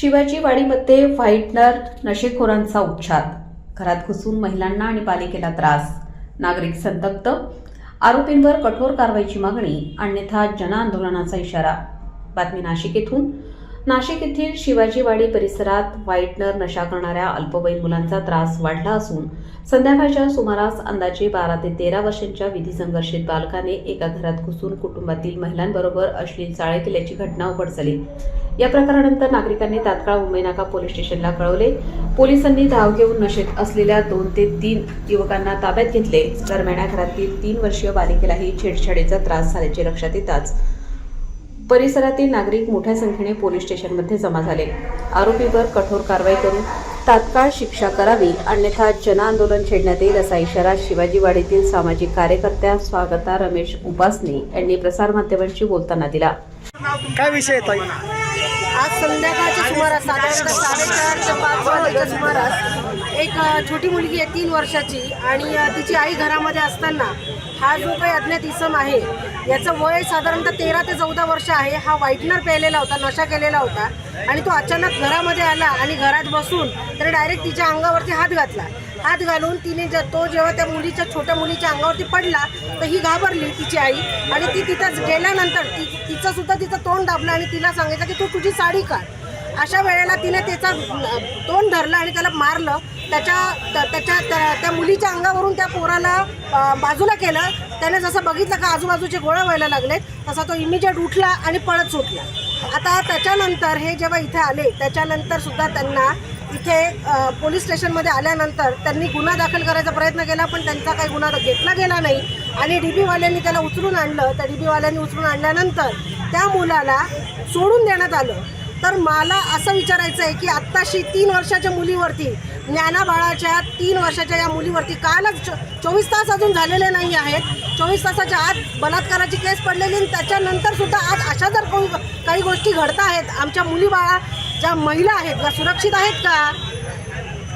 Shivaji वाडीमध्ये whitener नशेखोरांचा उच्छाद घरात घुसून महिलांना आणि पालिकेला त्रास. नागरिक संतप्त. आरोपींवर कठोर कारवाईची मागणी. अन्यथा जनआंदोलनाचा इशारा. बातमी नाशिक येथून नाशिक येथील शिवाजीवाडी परिसरात व्हाईटनर नशा करणाऱ्या अल्पवयीन मुलांचा त्रास वाढला असून संध्याकाळच्या सुमारास अंदाजे बारा ते तेरा वर्षांच्या विधी संघर्षित बालकाने एका घरात घुसून कुटुंबातील महिलांबरोबर अश्लील चाळे केल्याची घटना उघड झाली. या प्रकारानंतर नागरिकांनी तात्काळ मुंबई पोलीस स्टेशनला कळवले. पोलिसांनी धाव घेऊन नशेत असलेल्या दोन ते तीन युवकांना ताब्यात घेतले. दरम्यान घरातील तीन वर्षीय बालिकेलाही छेडछाडीचा त्रास झाल्याचे लक्षात येताच परिसरातील नागरिक मोठ्या संख्येने पोलीस स्टेशनमध्ये जमा झाले. आरोपीवर कठोर कारवाई करून तात्काळ शिक्षा करावी अन्यथा जनआंदोलन छेडण्यात येईल असा इशारा शिवाजीवाडीतील सामाजिक कार्यकर्त्या स्वागता रमेश उपासने यांनी प्रसारमाध्यमांशी बोलताना दिला. काय विषय आज संध्याकाळच्या सुमारास साधारणतः साडेचार ते पाच वाजेच्या सुमारास एक छोटी मुलगी आहे तीन वर्षाची. आणि तिची आई घरामध्ये असताना हा जो काही अज्ञात इसम आहे याचं वय साधारणतः तेरा ते चौदा वर्ष आहे. हा व्हाईटनर प्यायलेला होता नशा केलेला होता. आणि तो अचानक घरामध्ये आला आणि घरात बसून तर डायरेक्ट तिच्या अंगावरती हात घातला. हात घालून तिने ज- तो जेव्हा त्या मुलीच्या छोट्या मुलीच्या अंगावरती पडला तर ही घाबरली तिची आई. आणि ती तिथं गेल्यानंतर ती तिचं सुद्धा तिचं तोंड दाबलं आणि तिला सांगितलं की तू तुझी साडी काढ. अशा वेळेला तिने त्याचा तोंड धरलं आणि त्याला मारलं. त्याच्या त्या- त्याच्या त्या त्या मुलीच्या अंगावरून त्या पोराला बाजूला केलं. त्याने जसं बघितलं का आजूबाजूचे गोळा व्हायला लागले तसा तो इमिजिएट उठला आणि पळत सुटला. आता त्याच्यानंतर हे जेव्हा इथे आले त्याच्यानंतर सुद्धा त्यांना इथे पोलीस स्टेशनमध्ये आल्यानंतर त्यांनी गुन्हा दाखल करायचा प्रयत्न केला पण त्यांचा काही गुन्हा घेतला गेला नाही. आणि डी बीवाल्यांनी त्याला उचलून आणलं. त्या डी बीवाल्यांनी उचलून आणल्यानंतर त्या मुलाला सोडून देण्यात आलं. तर मला असं विचारायचं आहे की आत्ताशी तीन वर्षाच्या मुलीवरती ज्ञाना बाळाच्या तीन वर्षाच्या या मुलीवरती कालच चो चोवीस तास अजून झालेले नाही आहेत. चोवीस तासाच्या आत बलात्काराची केस पडलेली आणि त्याच्यानंतरसुद्धा आज अशा जर काही काही गोष्टी घडत आहेत आमच्या मुली बाळा ज्या महिला आहेत त्या सुरक्षित आहेत का?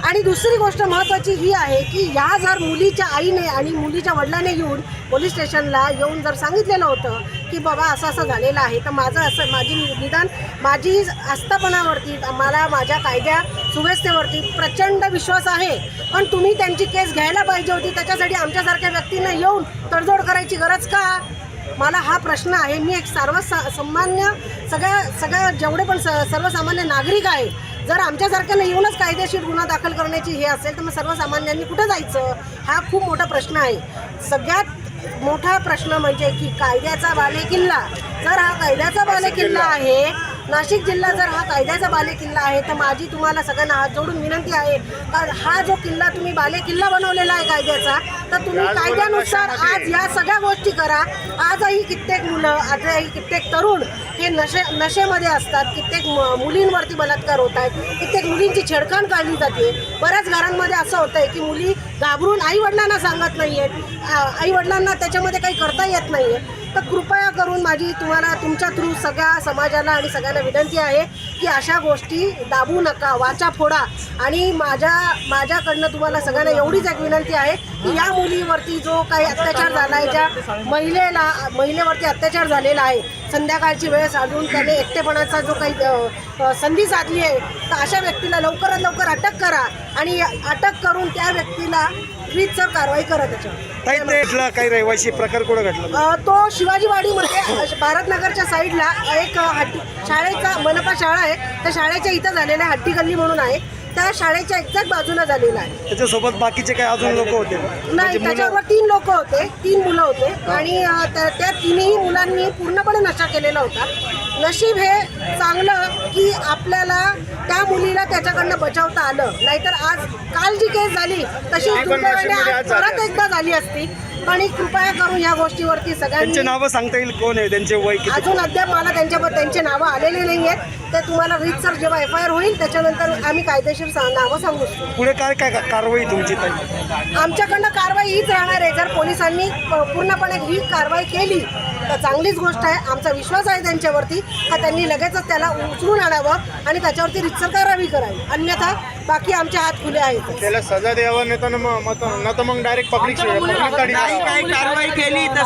आणि दुसरी गोष्ट महत्त्वाची ही आहे की ह्या जर मुलीच्या आईने आणि मुलीच्या वडिलाने येऊन पोलीस स्टेशनला येऊन जर सांगितलेलं होतं की बाबा असं असं झालेलं आहे. तर माझं असं माझी निदान माझी आस्थापनावरती मला माझ्या कायद्या सुव्यवस्थेवरती प्रचंड विश्वास आहे. पण तुम्ही त्यांची केस घ्यायला पाहिजे होती त्याच्यासाठी आमच्यासारख्या व्यक्तींना येऊन तडजोड करायची गरज का? मला हा प्रश्न आहे. मी एक सर्व सामान्य सगळ्या सगळ्या जेवढे पण स सर्वसामान्य नागरिक आहे जर आमच्यासारख्यानं येऊनच कायदेशीर गुन्हा दाखल करण्याची हे असेल तर मग सर्वसामान्यांनी कुठं जायचं? हा खूप मोठा प्रश्न आहे. सगळ्यात मोठा प्रश्न म्हणजे की कायद्याचा बालेकिल्ला जर हा कायद्याचा बालेकिल्ला आहे. नाशिक जिल्हा जर हा कायद्याचा बालेकिल्ला आहे तर माझी तुम्हाला सगळ्यांना हात जोडून विनंती आहे. का हा जो किल्ला तुम्ही बालेकिल्ला बनवलेला आहे कायद्याचा तर तुम्ही कायद्यानुसार आज या सगळ्या गोष्टी करा. आजही कित्येक मुलं आजही कित्येक तरुण हे नशे नशेमध्ये असतात. कित्येक मु- मुलींवरती बलात्कार होत आहेत. कित्येक मुलींची छेडखाण काढली जाते. बऱ्याच घरांमध्ये असं होतं आहे की मुली घाबरून आई वडिलांना सांगत नाही आहेत आई वडिलांना त्याच्यामध्ये काही करता येत नाही आहे तर कृपया करून माझी तुम्हाला तुमच्या थ्रू सगळ्या समाजाला आणि सगळ्यांना विनंती आहे की अशा गोष्टी दाबू नका वाचा फोडा. आणि माझ्या माझ्याकडनं तुम्हाला सगळ्यांना एवढीच एक विनंती आहे की या मुलीवरती जो काही अत्याचार झाला आहे ज्या महिलेला महिलेवरती अत्याचार झालेला आहे संध्याकाळची वेळ साधून त्याने एकटेपणाचा जो काही संधी साधली आहे तर अशा व्यक्तीला लवकरात लवकर अटक करा आणि अटक करून त्या व्यक्तीला रीतसर कारवाई करा त्याच्यावर. काही रहिवाशी प्रकार कुठं घडला? तो शिवाजीवाडीमध्ये भारतनगरच्या साईडला एक हट्टी शाळेचा मनपा शाळा आहे. त्या शाळेच्या इथं झालेला आहे हट्टी गल्ली म्हणून आहे. त्या शाळेच्या एक्झॅक्ट बाजूला झालेला आहे. त्याच्यासोबत बाकीचे काही अजून लोक होते? म्हणजे नाही मुलं? त्याच्यावर तीन लोक होते. तीन मुलं होते. आणि अ, त्या त्या तिन्ही मुलांनी पूर्णपणे नशा केलेला होता. नशीब हे चांगलं की आपल्याला त्या मुलीला त्याच्याकडनं बचावता आलं. नाहीतर आज काल जी केस झाली तशी दुर्दैवाने आज परत एकदा झाली असती. पण कृपया करून या गोष्टीवरती त्यांचे सगळ्यांनी नावं सांगता येईल? कोण आहे त्यांचे वय किती? अजून अद्याप मला त्यांच्याबद्दल त्यांचे नावं आलेले नाही आहेत. ते तुम्हाला रीतसर जेव्हा एफ आय आर होईल त्याच्यानंतर आम्ही कायदेशीर सा- नावं सांगू शकतो. पुढे काय काय कारवाई तुमची ताई आमच्याकडनं कारवाई हीच राहणार आहे. जर पोलिसांनी प- पूर्णपणे ही कारवाई केली तर चांगलीच गोष्ट आहे. आमचा विश्वास आहे त्यांच्यावरती. का त्यांनी लगेचच त्याला उचलून आणावं आणि त्याच्यावरती रितसर कारवाई करावी. अन्यथा बाकी आमचे हात खुले आहेत. त्याला सजा द्यावं नाही तर मग न तर मग डायरेक्ट पब्लिक कारवाई केली तर